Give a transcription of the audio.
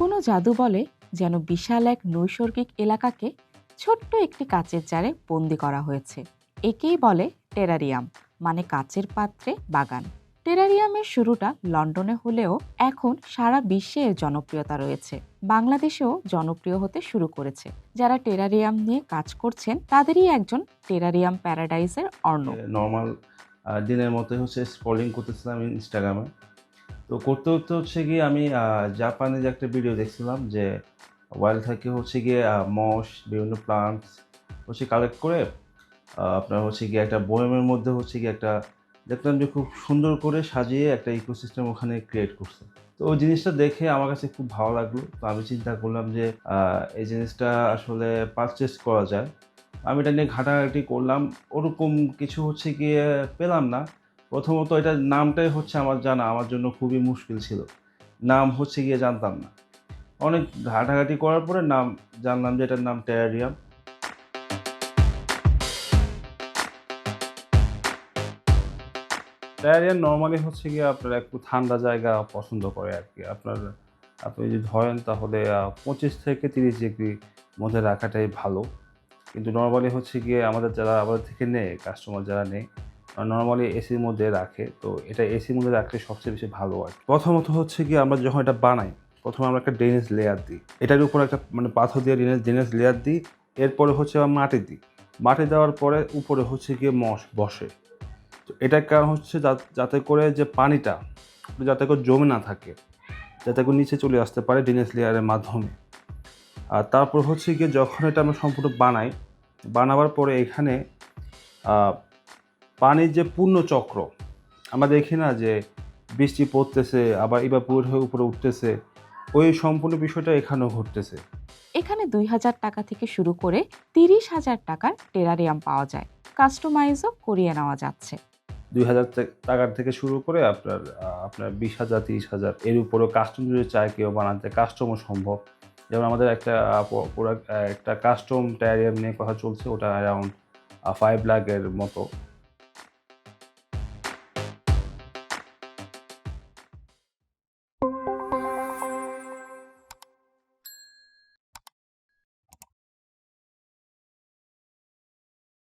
কোনো জাদু বলে যেন বিশাল এক নৈসর্গিক এলাকাকে ছোট্ট একটি কাচের জারে বন্দি করা হয়েছে। একেই বলে টেরারিয়াম মানে কাচের পাত্রে বাগান। টেরারিয়ামের শুরুটা লন্ডনে হলেও এখন সারা বিশ্বে এর জনপ্রিয়তা রয়েছে। বাংলাদেশেও জনপ্রিয় হতে শুরু করেছে। যারা টেরারিয়াম নিয়ে কাজ করছেন, তাদেরই একজন টেরারিয়াম প্যারাডাইসের অর্ণব। নর্মাল দিনের মতোই হচ্ছে স্ক্রলিং করতেছিলাম ইনস্টাগ্রামে তো করতে করতে হচ্ছে গিয়ে আমি জাপানে যে একটা ভিডিও দেখছিলাম যে ওয়াইল্ড থেকে হচ্ছে গিয়ে মস বিভিন্ন প্লান্টস হচ্ছে কালেক্ট করে আপনার হচ্ছে গিয়ে একটা বয়মের মধ্যে হচ্ছে গিয়ে একটা দেখলাম যে খুব সুন্দর করে সাজিয়ে একটা ইকোসিস্টেম ওখানে ক্রিয়েট করছে। তো ওই জিনিসটা দেখে আমার কাছে খুব ভালো লাগল। তো আমি চিন্তা করলাম যে এই জিনিসটা আসলে পারচেস করা যায়। আমি এটা নিয়ে ঘাটাঘাটি করলাম। ওরকম কিছু হচ্ছে গিয়ে পেলাম না। প্রথমত এটার নামটাই হচ্ছে আমার জানা, আমার জন্য খুবই মুশকিল ছিল। নাম হচ্ছে গিয়ে জানতাম না। অনেক ঘাটাঘাটি করার পরে নাম, জানলাম যে এটার নাম টেরারিয়াম টেরারিয়াম নর্মালি হচ্ছে গিয়ে আপনার একটু ঠান্ডা জায়গা পছন্দ করে আর কি। আপনার, আপনি যদি ধরেন তাহলে পঁচিশ থেকে তিরিশ ডিগ্রি মধ্যে রাখাটাই ভালো। কিন্তু নর্মালি হচ্ছে গিয়ে আমাদের যারা, আমাদের থেকে নেয় কাস্টমার যারা নেয় নর্মালি এসির মধ্যে রাখে, তো এটা এসির মধ্যে রাখলে সবচেয়ে বেশি ভালো হয়। প্রথমত হচ্ছে গিয়ে আমরা যখন এটা বানাই, প্রথমে আমরা একটা ড্রেনেজ লেয়ার দিই। এটার উপর একটা মানে পাথর দিয়ে ড্রেনেজ ড্রেনেজ লেয়ার দিই, এরপরে হচ্ছে আমরা মাটি দিই। মাটি দেওয়ার পরে উপরে হচ্ছে গিয়ে মশ বসে। তো এটার কারণ হচ্ছে যাতে করে যে পানিটা, যাতে করে জমে না থাকে, যাতে করে নিচে চলে আসতে পারে ড্রেনেজ লেয়ারের মাধ্যমে। আর তারপর হচ্ছে গিয়ে যখন এটা আমরা সম্পূর্ণ বানাই, বানাবার পরে এখানে পানির যে পূর্ণ চক্র আমরা দেখি না যে বৃষ্টি পড়তেছে আবার এবার পুরো হয়ে উপরে উঠতেছে ওই সম্পূর্ণ বিষয়টা এখানেও ঘটতেছে। এখানে দুই হাজার টাকা থেকে শুরু করে তিরিশ হাজার টাকার টেরারিয়াম পাওয়া যায়। কাস্টমাইজও করিয়ে নেওয়া যাচ্ছে। দুই হাজার টাকার থেকে শুরু করে আপনার আপনার বিশ হাজার তিরিশ হাজার এর উপরেও কাস্টম যদি চায় কেউ বানাতে কাস্টমও সম্ভব। যেমন আমাদের একটা একটা কাস্টম টায়ারিয়াম নিয়ে কথা চলছে ওটা অ্যারাউন্ড ফাইভ লাখের মতো।